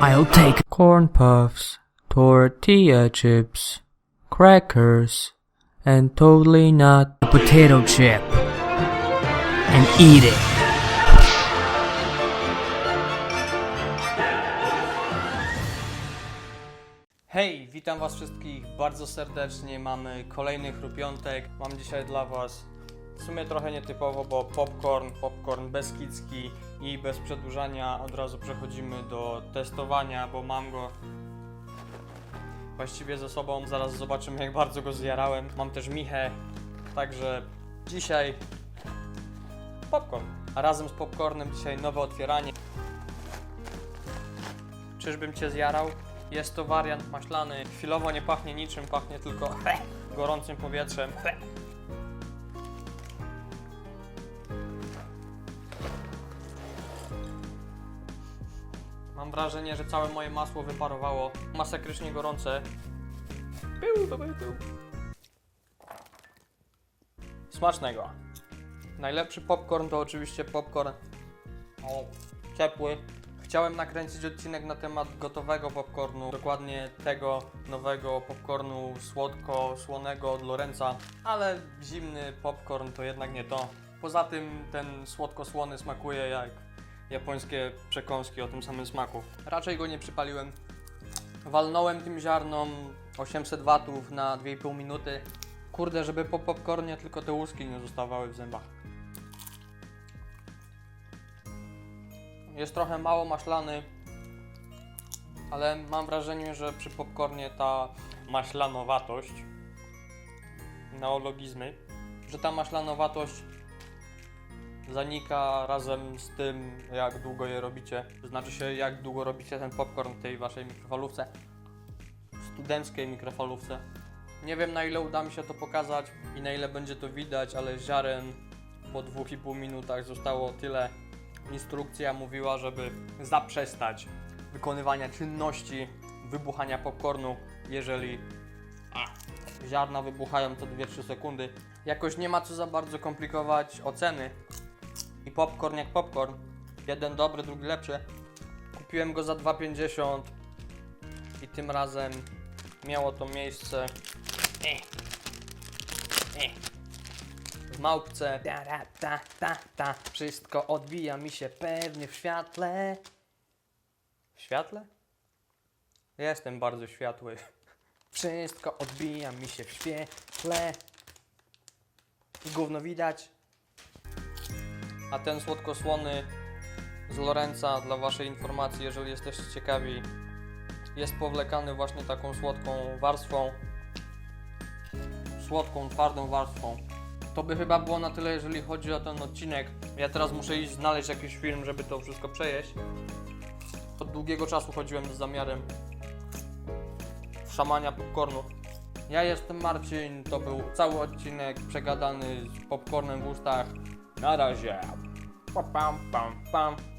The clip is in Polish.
I'll take corn puffs, tortilla chips, crackers, and totally not a potato chip. And eat it. Hej, witam was wszystkich bardzo serdecznie. Mamy kolejny chrupiątek. Mam dzisiaj dla was w sumie trochę nietypowo, bo popcorn, popcorn beskidzki i bez przedłużania od razu przechodzimy do testowania, bo mam go właściwie ze sobą. Zaraz zobaczymy jak bardzo go zjarałem. Mam też Michę, także dzisiaj popcorn. A razem z popcornem dzisiaj nowe otwieranie. Czyżbym cię zjarał? Jest to wariant maślany. Chwilowo nie pachnie niczym, pachnie tylko gorącym powietrzem. Mam wrażenie, że całe moje masło wyparowało. Masakrycznie gorące. Pył, pył, pył. Smacznego. Najlepszy popcorn to oczywiście popcorn o, ciepły. Chciałem nakręcić odcinek na temat gotowego popcornu, dokładnie tego nowego popcornu słodko-słonego od Lorenza, ale zimny popcorn to jednak nie to. Poza tym ten słodko-słony smakuje jak japońskie przekąski o tym samym smaku. Raczej go nie przypaliłem. Walnąłem tym ziarnom 800 watów na 2,5 minuty. Kurde, żeby po popcornie tylko te łuski nie zostawały w zębach. Jest trochę mało maślany, ale mam wrażenie, że przy popcornie ta maślanowatość, neologizmy, że ta maślanowatość zanika razem z tym, jak długo je robicie. Znaczy się, jak długo robicie ten popcorn w tej waszej mikrofalówce, studenckiej mikrofalówce. Nie wiem na ile uda mi się to pokazać i na ile będzie to widać, ale ziaren po 2,5 minutach zostało tyle. Instrukcja mówiła, żeby zaprzestać wykonywania czynności wybuchania popcornu, jeżeli ziarna wybuchają co 2-3 sekundy. Jakoś nie ma co za bardzo komplikować oceny. I popcorn jak popcorn. Jeden dobry, drugi lepszy. Kupiłem go za 2,50 i tym razem miało to miejsce eh, eh, w małpce. Ta, ta, ta, ta. Wszystko odbija mi się pewnie w świetle. W świetle? Jestem bardzo światły. Wszystko odbija mi się w świetle. Gówno widać. A ten słodko-słony z Lorenza, dla Waszej informacji, jeżeli jesteście ciekawi, jest powlekany właśnie taką słodką warstwą. Słodką, twardą warstwą. To by chyba było na tyle, jeżeli chodzi o ten odcinek. Ja teraz muszę iść znaleźć jakiś film, żeby to wszystko przejeść. Od długiego czasu chodziłem z zamiarem szamania popcornu. Ja jestem Marcin, to był cały odcinek przegadany z popcornem w ustach. Na razie. Pa, pam, pam, pam.